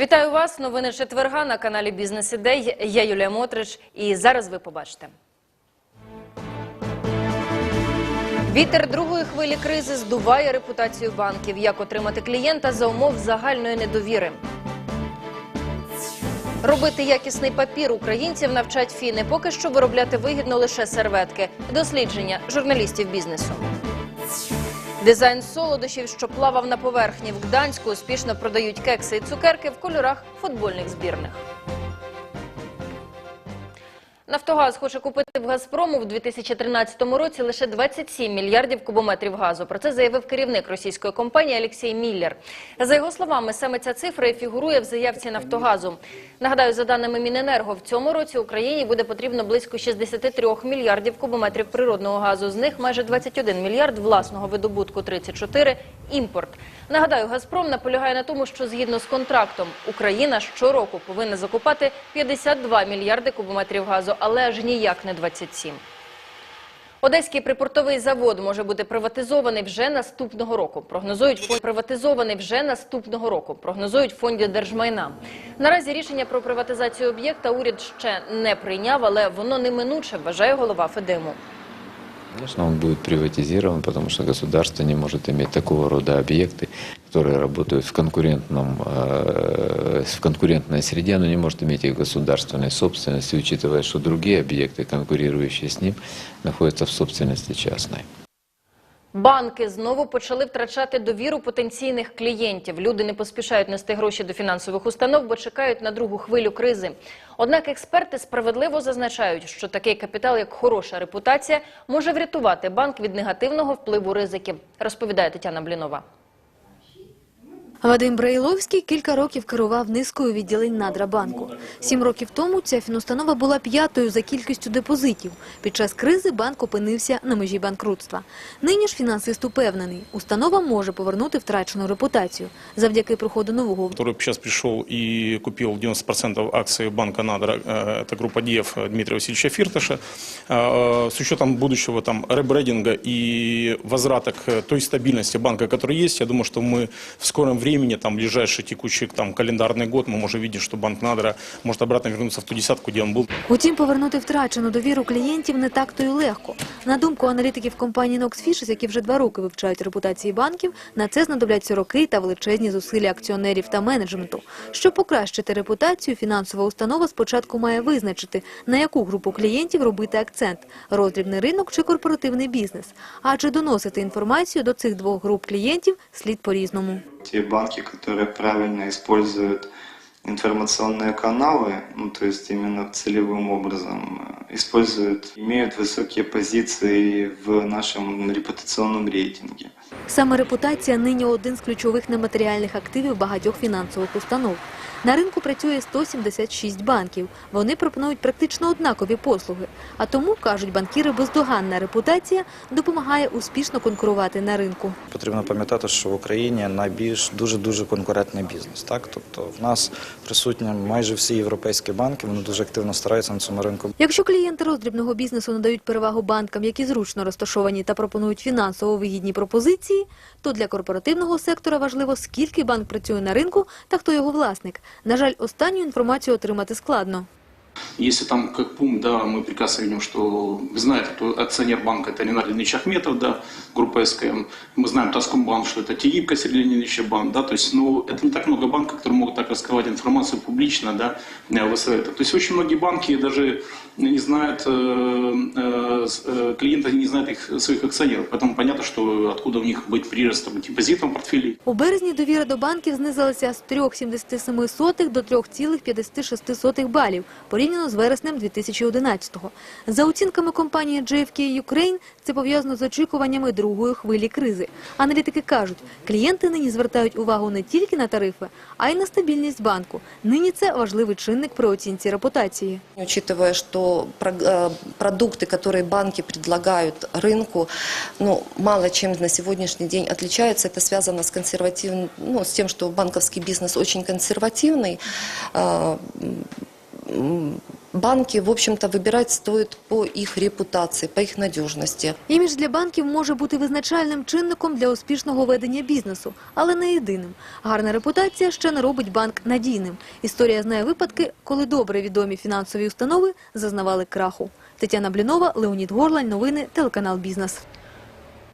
Вітаю вас. Новини четверга на каналі Бізнес Ідей. Я Юлія Мотрич. І зараз ви побачите. Вітер другої хвилі кризи здуває репутацію банків. Як отримати клієнта за умов загальної недовіри? Робити якісний папір українців навчать фіни. Поки що виробляти вигідно лише серветки. Дослідження журналістів бізнесу. Дизайн солодощів, що плавав на поверхні в Гданську, успішно продають кекси і цукерки в кольорах футбольних збірних. Нафтогаз хоче купити в Газпрому в 2013 році лише 27 мільярдів кубометрів газу. Про це заявив керівник російської компанії Олексій Міллер. За його словами, саме ця цифра і фігурує в заявці Нафтогазу. Нагадаю, за даними Міненерго, в цьому році Україні буде потрібно близько 63 мільярдів кубометрів природного газу. З них майже 21 мільярд власного видобутку, 34 – імпорт. Нагадаю, Газпром наполягає на тому, що згідно з контрактом Україна щороку повинна закупати 52 мільярди кубометрів газу, але аж ніяк не 27. Одеський припортовий завод може бути приватизований вже наступного року. Прогнозують фонд приватизований вже наступного року. Прогнозують фонді держмайна. Наразі рішення про приватизацію об'єкта уряд ще не прийняв, але воно неминуче, вважає голова Федему. Конечно, он будет приватизирован, потому что государство не может иметь такого рода объекты, которые работают в, конкурентном, э, в конкурентной среде, оно не может иметь их в государственной собственности, учитывая, что другие объекты, конкурирующие с ним, находятся в собственности частной. Банки знову почали втрачати довіру потенційних клієнтів. Люди не поспішають нести гроші до фінансових установ, бо чекають на другу хвилю кризи. Однак експерти справедливо зазначають, що такий капітал, як хороша репутація, може врятувати банк від негативного впливу ризиків, розповідає Тетяна Блінова. Вадим Браїловський кілька років керував низкою відділень Надрабанку. Сім років тому ця фінустанова була п'ятою за кількістю депозитів. Під час кризи банк опинився на межі банкрутства. Нині ж фінансист упевнений, установа може повернути втрачену репутацію завдяки приходу нового который сейчас пришел и купил 90% акций банка «Надра», э, это группа ДИЕФ Дмитрия Васильевича Фирташа, э, с учетом будущего там ребрендинга и возврата к той стабильности банка, которая есть, я думаю, что мы в скором времени, там, ближайший текущий там, календарный год, мы можем видеть, что банк «Надра» может обратно вернуться в ту десятку, где он был. Утім, повернути втрачену довіру клієнтів не так то й легко. На думку аналітиків компанії Nox Fishers, які вже два роки вивчають репутації банків, на це знадобляться роки та величезні зусилля акціонерів та менеджменту. Щоб покращити репутацію, фінансова установа спочатку має визначити, на яку групу клієнтів робити акцент – роздрібний ринок чи корпоративний бізнес. Адже доносити інформацію до цих двох груп клієнтів слід по-різному. те банки, которые правильно используют информационные каналы, ну то есть именно целевым образом э, используют, имеют высокие позиции в нашем репутационном рейтинге. Саме репутація нині один з ключових нематеріальних активів багатьох фінансових установ. На ринку працює 176 банків. Вони пропонують практично однакові послуги. А тому, кажуть банкіри, бездоганна репутація допомагає успішно конкурувати на ринку. Потрібно пам'ятати, що в Україні найбільш дуже дуже конкурентний бізнес. Так, тобто в нас присутні майже всі європейські банки, вони дуже активно стараються на цьому ринку. Якщо клієнти роздрібного бізнесу надають перевагу банкам, які зручно розташовані та пропонують фінансово вигідні пропозиції, то для корпоративного сектора важливо, скільки банк працює на ринку та хто його власник. На жаль, останню інформацію отримати складно. Если там как пункт, да, мы прекрасно видим, что вы знаете, кто акционер банка это Ренат Леонидович Ахметов, да, группа СКМ. Мы знаем Таскомбанк, что это Тегибко Сергей Леонидович банк, да, то есть, ну, это не так много банков, которые могут так раскрывать информацию публично, да, э, в СВ. То есть очень многие банки даже не знают, э, э, с- э, клиенты не знают их своих акционеров, поэтому понятно, что откуда у них быть прирост там, депозитом в портфеле. У березні довіра до банків знизилася з 3,77 до 3,56 балів порівняно з вереснем 2011-го. За оцінками компанії JFK Ukraine, це пов'язано з очікуваннями другої хвилі кризи. Аналітики кажуть, клієнти нині звертають увагу не тільки на тарифи, а й на стабільність банку. Нині це важливий чинник при оцінці репутації. Учитывая, что про- э, продукты, которые банки предлагают рынку, ну, мало чем на сегодняшний день отличаются. Это связано с консервативным, ну, с тем, что банковский бизнес очень консервативный. Банки, в общем-то, выбирать стоит по их репутации, по их надежности. Імідж для банків може бути визначальним чинником для успішного ведення бізнесу, але не єдиним. Гарна репутація ще не робить банк надійним. Історія знає випадки, коли добре відомі фінансові установи зазнавали краху. Тетяна Блінова, Леонід Горлань, новини, телеканал «Бізнес».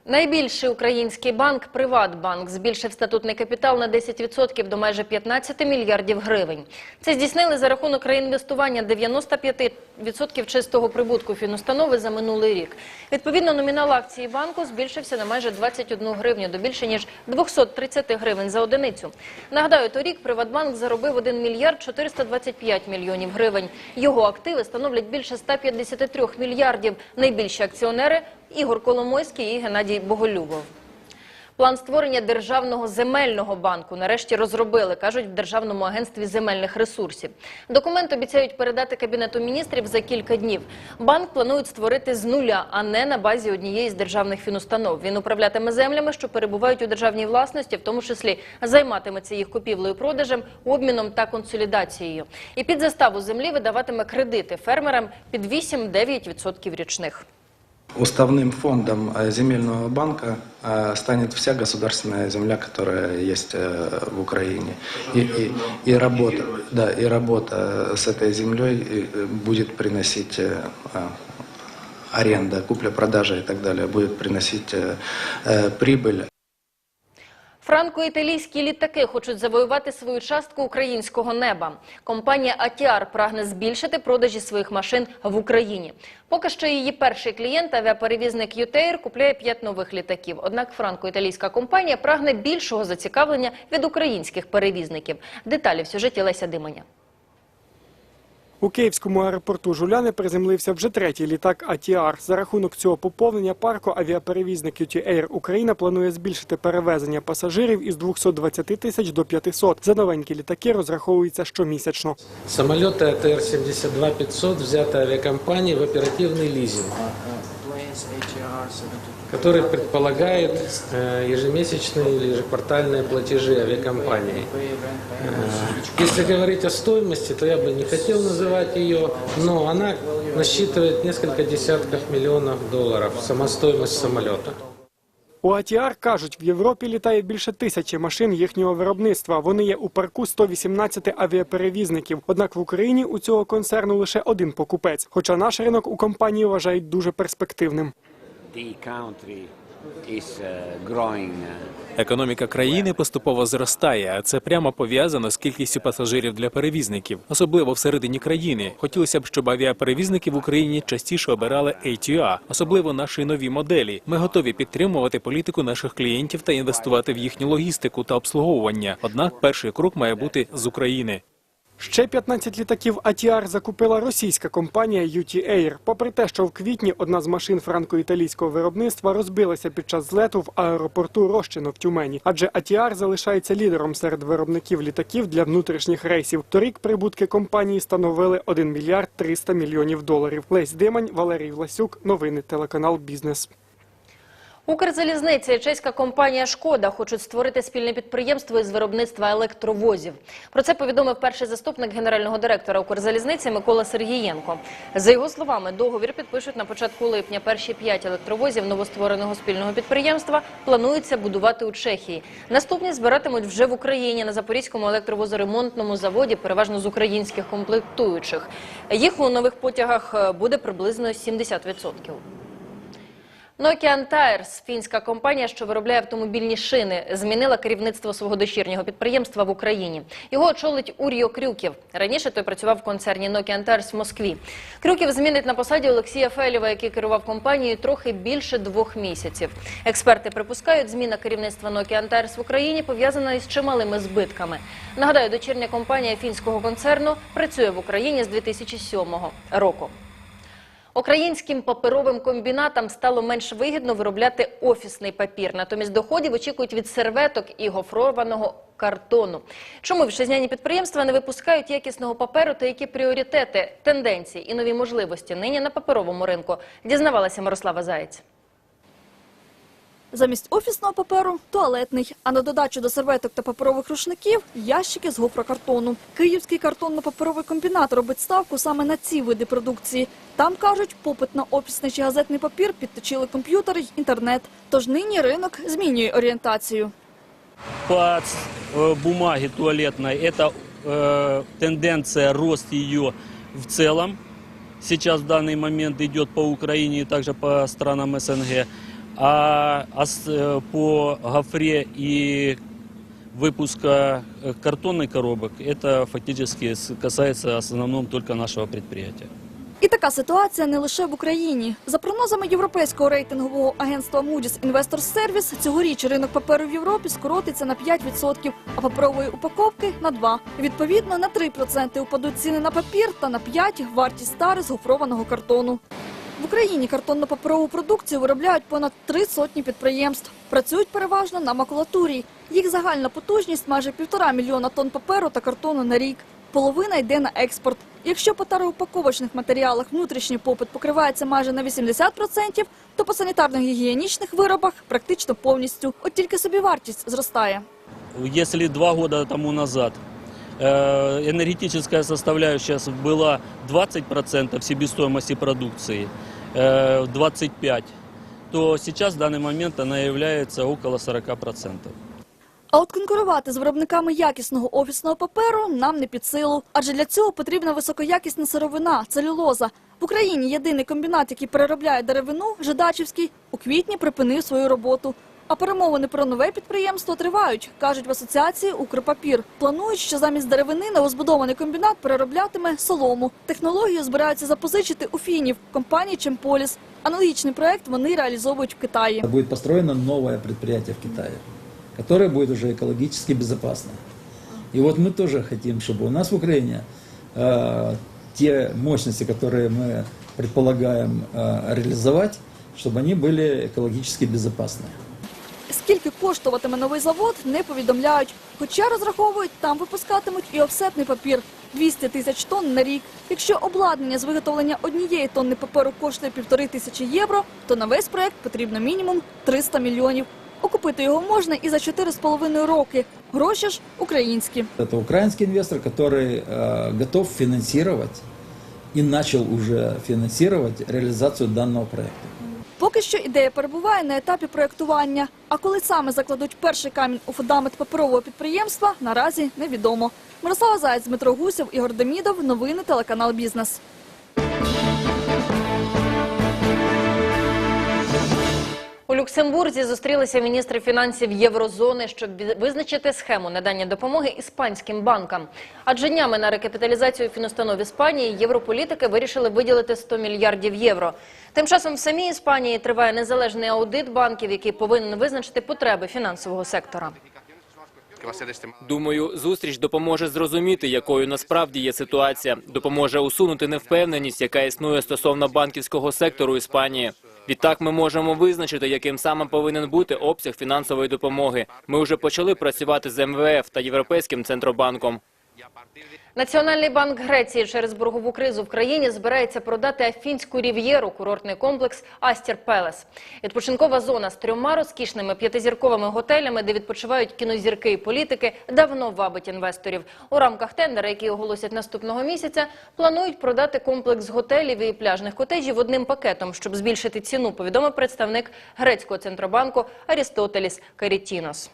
Найбільший український банк «Приватбанк» збільшив статутний капітал на 10% до майже 15 мільярдів гривень. Це здійснили за рахунок реінвестування 95% чистого прибутку фінустанови за минулий рік. Відповідно, номінал акції банку збільшився на майже 21 гривню до більше ніж 230 гривень за одиницю. Нагадаю, торік «Приватбанк» заробив 1 мільярд 425 мільйонів гривень. Його активи становлять більше 153 мільярдів. Найбільші акціонери – Ігор Коломойський і Геннадій Боголюбов. План створення державного земельного банку нарешті розробили, кажуть в Державному агентстві земельних ресурсів. Документ обіцяють передати Кабінету міністрів за кілька днів. Банк планують створити з нуля, а не на базі однієї з державних фінустанов. Він управлятиме землями, що перебувають у державній власності, в тому числі займатиметься їх купівлею, продажем, обміном та консолідацією. І під заставу землі видаватиме кредити фермерам під 8-9% річних. Уставным фондом э, земельного банка э, станет вся государственная земля, которая есть э, в Украине. И, и, и работа, да, и работа с этой землей будет приносить аренда, купля-продажа и так далее, будет приносить прибыль. Франко-італійські літаки хочуть завоювати свою частку українського неба. Компанія «Атіар» прагне збільшити продажі своїх машин в Україні. Поки що її перший клієнт, авіаперевізник «Ютейр», купляє п'ять нових літаків. Однак франко-італійська компанія прагне більшого зацікавлення від українських перевізників. Деталі в сюжеті Леся Диманя. У київському аеропорту Жуляни приземлився вже третій літак «Атіар». За рахунок цього поповнення парку авіаперевізник «UT Air Україна планує збільшити перевезення пасажирів із 220 тисяч до 500. За новенькі літаки розраховується щомісячно. Самолеты АТР-72-500 взяты авиакомпанией в оперативный лизинг, который предполагает э, ежемесячные или ежеквартальные платежи авиакомпании. Э, Если говорить о стоимости, то я бы не хотел называть ее, но она насчитывает несколько десятков миллионов долларов, сама стоимость самолета. У «Атіар» кажуть, в Європі літає більше тисячі машин їхнього виробництва. Вони є у парку 118 авіаперевізників. Однак в Україні у цього концерну лише один покупець. Хоча наш ринок у компанії вважають дуже перспективним. uh, uh, Економіка країни поступово зростає, а це прямо пов'язано з кількістю пасажирів для перевізників, особливо всередині країни. Хотілося б, щоб авіаперевізники в Україні частіше обирали ATR, особливо наші нові моделі. Ми готові підтримувати політику наших клієнтів та інвестувати в їхню логістику та обслуговування. Однак перший крок має бути з України. Ще 15 літаків «Атіар» закупила російська компанія «UT Air». Попри те, що в квітні одна з машин франко-італійського виробництва розбилася під час злету в аеропорту Рощино в Тюмені. Адже «Атіар» залишається лідером серед виробників літаків для внутрішніх рейсів. Торік прибутки компанії становили 1 мільярд 300 мільйонів доларів. Лесь Димань, Валерій Власюк. Новини телеканал «Бізнес». Укрзалізниця і чеська компанія «Шкода» хочуть створити спільне підприємство із виробництва електровозів. Про це повідомив перший заступник генерального директора Укрзалізниці Микола Сергієнко. За його словами, договір підпишуть на початку липня. Перші п'ять електровозів новоствореного спільного підприємства планується будувати у Чехії. Наступні збиратимуть вже в Україні на Запорізькому електровозоремонтному заводі, переважно з українських комплектуючих. Їх у нових потягах е, буде приблизно 70%. Nokian Tires, фінська компанія, що виробляє автомобільні шини, змінила керівництво свого дочірнього підприємства в Україні. Його очолить Ур'йо Крюків. Раніше той працював в концерні Nokian Tires в Москві. Крюків змінить на посаді Олексія Фелєва, який керував компанією трохи більше двох місяців. Експерти припускають, зміна керівництва Nokian Tires в Україні пов'язана із чималими збитками. Нагадаю, дочірня компанія фінського концерну працює в Україні з 2007 року. Українським паперовим комбінатам стало менш вигідно виробляти офісний папір. Натомість доходів очікують від серветок і гофрованого картону. Чому вітчизняні підприємства не випускають якісного паперу та які пріоритети, тенденції і нові можливості нині на паперовому ринку? Дізнавалася Мирослава Заєць. Замість офісного паперу – туалетний, а на додачу до серветок та паперових рушників – ящики з гофрокартону. Київський картонно-паперовий комбінат робить ставку саме на ці види продукції. Там, кажуть, попит на офісний чи газетний папір підточили комп'ютери й інтернет. Тож нині ринок змінює орієнтацію. По э, бумаге туалетной это э, тенденция рост ее в целом. Сейчас в данный момент идет по Украине и также по странам СНГ. А ос- э, по гофре и выпуска э, картонных коробок это фактически с- касается в основном только нашего предприятия. І така ситуація не лише в Україні. За прогнозами європейського рейтингового агентства Moody's Investors Service, цьогоріч ринок паперу в Європі скоротиться на 5%, а паперової упаковки – на 2%. Відповідно, на 3% упадуть ціни на папір та на 5% – вартість тари з гофрованого картону. В Україні картонно-паперову продукцію виробляють понад три сотні підприємств. Працюють переважно на макулатурі. Їх загальна потужність майже півтора мільйона тонн паперу та картону на рік. Половина йде на експорт. Якщо по тароупаковочних матеріалах внутрішній попит покривається майже на 80%, то по санітарно-гігієнічних виробах практично повністю. От тільки собівартість зростає. Если два года тому назад энергетическая составляющая с- была 20% себестоимости продукции, э, 25%, то сейчас в данный момент она является около 40%. А от конкурувати з виробниками якісного офісного паперу нам не під силу. Адже для цього потрібна високоякісна сировина – целюлоза. В Україні єдиний комбінат, який переробляє деревину, Жидачівський, у квітні припинив свою роботу. А перемовини про нове підприємство тривають, кажуть в асоціації «Укрпапір». Планують, що замість деревини новозбудований комбінат перероблятиме солому. Технологію збираються запозичити у фінів компанії «Чемполіс». Аналогічний проект вони реалізовують в Китаї. Будет построено новое предприятие в Китае, которое будет уже экологически безопасно. И вот мы тоже хотим, чтобы у нас в Украине э, те мощности, которые мы предполагаем э, реализовать, чтобы они были экологически безопасны. Скільки коштуватиме новий завод, не повідомляють. Хоча розраховують, там випускатимуть і офсетний папір – 200 тисяч тонн на рік. Якщо обладнання з виготовлення однієї тонни паперу коштує півтори тисячі євро, то на весь проект потрібно мінімум 300 мільйонів. Окупити його можна і за 4,5 роки. Гроші ж українські. Это украинский инвестор, который э, готов финансировать и начал уже финансировать реализацию данного проекта. Поки що ідея перебуває на етапі проєктування. А коли саме закладуть перший камінь у фундамент паперового підприємства, наразі невідомо. Мирослава Заєць, Дмитро Гусєв, Ігор Демідов. Новини телеканал «Бізнес». Люксембурзі зустрілися міністри фінансів Єврозони, щоб визначити схему надання допомоги іспанським банкам. Адже днями на рекапіталізацію фінустанов Іспанії європолітики вирішили виділити 100 мільярдів євро. Тим часом в самій Іспанії триває незалежний аудит банків, який повинен визначити потреби фінансового сектора. Думаю, зустріч допоможе зрозуміти, якою насправді є ситуація, допоможе усунути невпевненість, яка існує стосовно банківського сектору Іспанії. Відтак ми можемо визначити, яким саме повинен бути обсяг фінансової допомоги. Ми вже почали працювати з МВФ та Європейським центробанком. Національний банк Греції через боргову кризу в країні збирається продати Афінську рів'єру, курортний комплекс Астір Пелес. Відпочинкова зона з трьома розкішними п'ятизірковими готелями, де відпочивають кінозірки і політики, давно вабить інвесторів. У рамках тендера, який оголосять наступного місяця, планують продати комплекс готелів і пляжних котеджів одним пакетом, щоб збільшити ціну, повідомив представник грецького центробанку Арістотеліс Карітінос.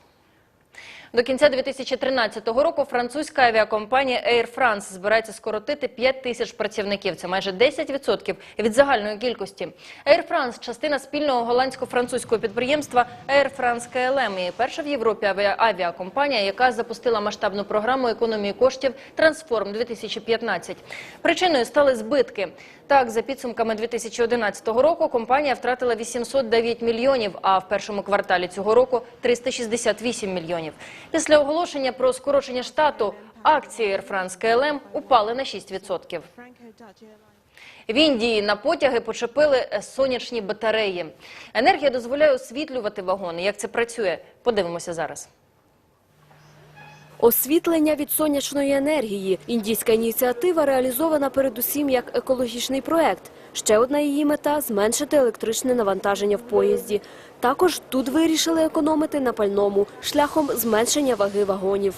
До кінця 2013 року французька авіакомпанія Air France збирається скоротити 5 тисяч працівників. Це майже 10% від загальної кількості. Air France – частина спільного голландсько-французького підприємства Air France KLM і перша в Європі авіа- авіакомпанія, яка запустила масштабну програму економії коштів Трансформ 2015. Причиною стали збитки. Так, за підсумками 2011 року компанія втратила 809 мільйонів, а в першому кварталі цього року 368 мільйонів. Після оголошення про скорочення штату акції Air France KLM упали на 6%. В Індії на потяги почепили сонячні батареї. Енергія дозволяє освітлювати вагони. Як це працює? Подивимося зараз. Освітлення від сонячної енергії. Індійська ініціатива реалізована передусім як екологічний проект. Ще одна її мета зменшити електричне навантаження в поїзді. Також тут вирішили економити на пальному шляхом зменшення ваги вагонів.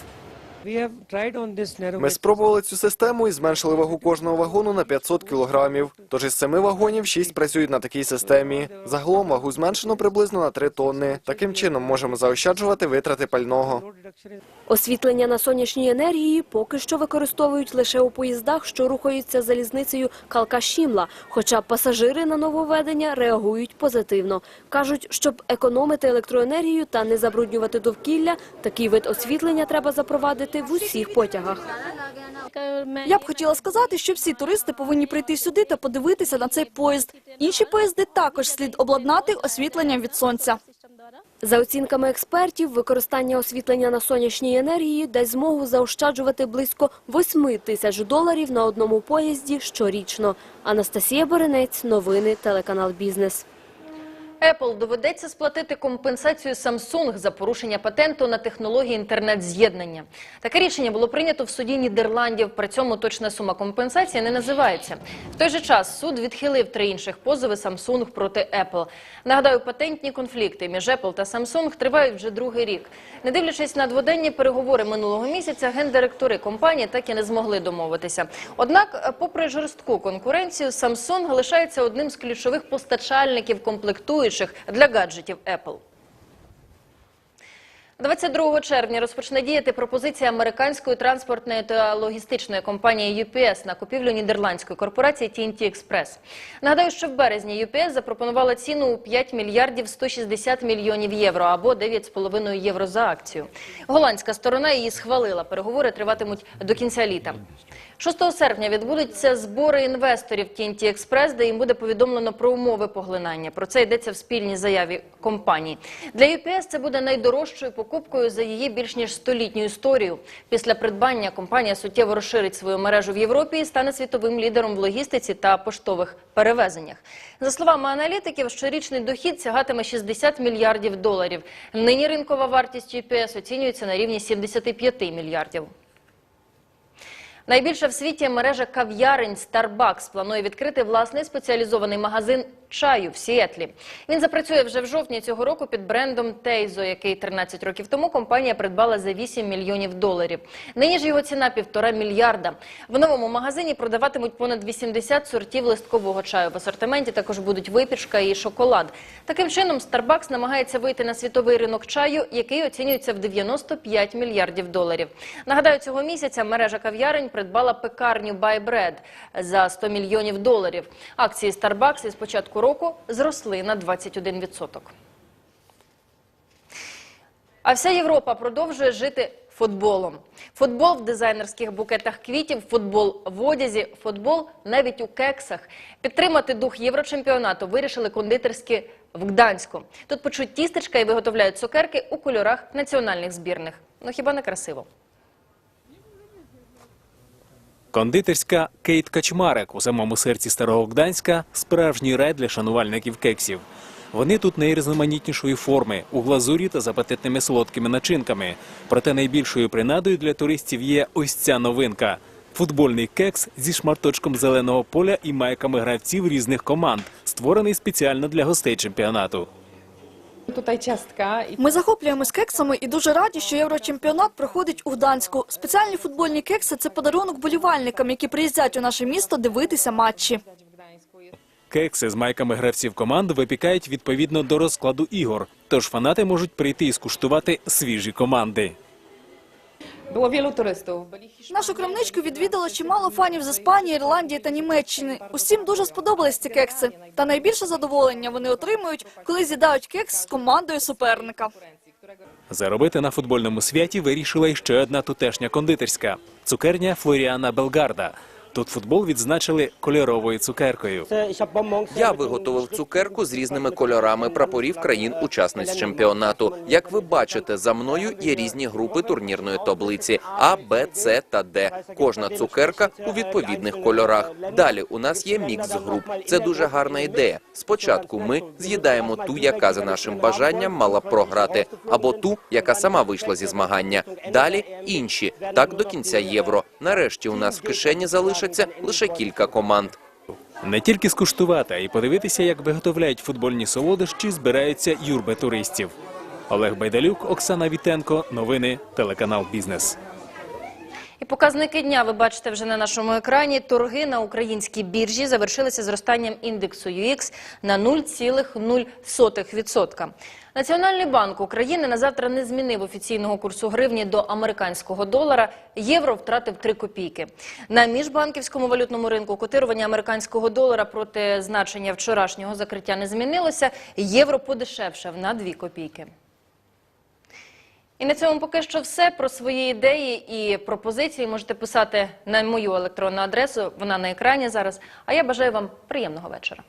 Ми спробували цю систему і зменшили вагу кожного вагону на 500 кілограмів. Тож із семи вагонів шість працюють на такій системі. Загалом вагу зменшено приблизно на 3 тонни. Таким чином можемо заощаджувати витрати пального. Освітлення на сонячній енергії поки що використовують лише у поїздах, що рухаються залізницею Калка-Шімла, хоча пасажири на нововведення реагують позитивно. Кажуть, щоб економити електроенергію та не забруднювати довкілля, такий вид освітлення треба запровадити в усіх потягах. Я б хотіла сказати, що всі туристи повинні прийти сюди та подивитися на цей поїзд. Інші поїзди також слід обладнати освітленням від сонця. За оцінками експертів, використання освітлення на сонячній енергії дасть змогу заощаджувати близько 8 тисяч доларів на одному поїзді щорічно. Анастасія Боренець, новини, телеканал Бізнес. Apple доведеться сплатити компенсацію Samsung за порушення патенту на технології інтернет-з'єднання. Таке рішення було прийнято в суді Нідерландів. При цьому точна сума компенсації не називається. В той же час суд відхилив три інших позови Samsung проти Apple. Нагадаю, патентні конфлікти між Apple та Samsung тривають вже другий рік. Не дивлячись на дводенні переговори минулого місяця, гендиректори компанії так і не змогли домовитися. Однак, попри жорстку конкуренцію, Samsung лишається одним з ключових постачальників комплектуючих для гаджетів Apple. 22 червня розпочне діяти пропозиція американської транспортної та логістичної компанії UPS на купівлю нідерландської корпорації TNT Express. Нагадаю, що в березні UPS запропонувала ціну у 5 мільярдів 160 мільйонів євро або 9,5 євро за акцію. Голландська сторона її схвалила. Переговори триватимуть до кінця літа. 6 серпня відбудуться збори інвесторів TNT Express, де їм буде повідомлено про умови поглинання. Про це йдеться в спільній заяві компанії. Для UPS це буде найдорожчою покупкою за її більш ніж столітню історію. Після придбання компанія суттєво розширить свою мережу в Європі і стане світовим лідером в логістиці та поштових перевезеннях. За словами аналітиків, щорічний дохід сягатиме 60 мільярдів доларів. Нині ринкова вартість UPS оцінюється на рівні 75 мільярдів. Найбільша в світі мережа кав'ярень Starbucks планує відкрити власний спеціалізований магазин чаю в Сіетлі. Він запрацює вже в жовтні цього року під брендом Тейзо, який 13 років тому компанія придбала за 8 мільйонів доларів. Нині ж його ціна півтора мільярда. В новому магазині продаватимуть понад 80 сортів листкового чаю. В асортименті також будуть випічка і шоколад. Таким чином, Starbucks намагається вийти на світовий ринок чаю, який оцінюється в 95 мільярдів доларів. Нагадаю, цього місяця мережа кав'ярень придбала пекарню Bread за 100 мільйонів доларів. Акції Starbucks із початку року зросли на 21%. А вся Європа продовжує жити футболом. Футбол в дизайнерських букетах квітів, футбол в одязі, футбол навіть у кексах. Підтримати дух єврочемпіонату вирішили кондитерські в Гданську. Тут печуть тістечка і виготовляють цукерки у кольорах національних збірних. Ну хіба не красиво? Кондитерська Кейт Качмарек у самому серці Старого Гданська – справжній рай для шанувальників кексів. Вони тут найрізноманітнішої форми, у глазурі та з апетитними солодкими начинками. Проте найбільшою принадою для туристів є ось ця новинка – футбольний кекс зі шматочком зеленого поля і майками гравців різних команд, створений спеціально для гостей чемпіонату. Ми захоплюємось кексами і дуже раді, що єврочемпіонат проходить у Гданську. Спеціальні футбольні кекси – це подарунок болівальникам, які приїздять у наше місто дивитися матчі. Кекси з майками гравців команд випікають відповідно до розкладу ігор, тож фанати можуть прийти і скуштувати свіжі команди. Było віло туристів. Нашу крамничку відвідало чимало фанів з Іспанії, Ірландії та Німеччини. Усім дуже сподобались ці кекси. Та найбільше задоволення вони отримують, коли з'їдають кекс з командою суперника. Заробити на футбольному святі вирішила й ще одна тутешня кондитерська – цукерня Флоріана Белгарда. Тут футбол відзначили кольоровою цукеркою. Я виготовив цукерку з різними кольорами прапорів країн-учасниць чемпіонату. Як ви бачите, за мною є різні групи турнірної таблиці А, Б, С та Д. Кожна цукерка у відповідних кольорах. Далі у нас є мікс груп. Це дуже гарна ідея. Спочатку ми з'їдаємо ту, яка за нашим бажанням мала б програти, або ту, яка сама вийшла зі змагання. Далі інші. Так до кінця євро. Нарешті у нас в кишені залишиться лише кілька команд. Не тільки скуштувати, а й подивитися, як виготовляють футбольні солодощі, збираються юрби туристів. Олег Байдалюк, Оксана Вітенко. Новини телеканал Бізнес. І показники дня ви бачите вже на нашому екрані. Торги на українській біржі завершилися зростанням індексу UX на 0,0%. Національний банк України на завтра не змінив офіційного курсу гривні до американського долара. Євро втратив 3 копійки. На міжбанківському валютному ринку котирування американського долара проти значення вчорашнього закриття не змінилося. Євро подешевшав на 2 копійки. І на цьому поки що все. Про свої ідеї і пропозиції можете писати на мою електронну адресу. Вона на екрані зараз. А я бажаю вам приємного вечора.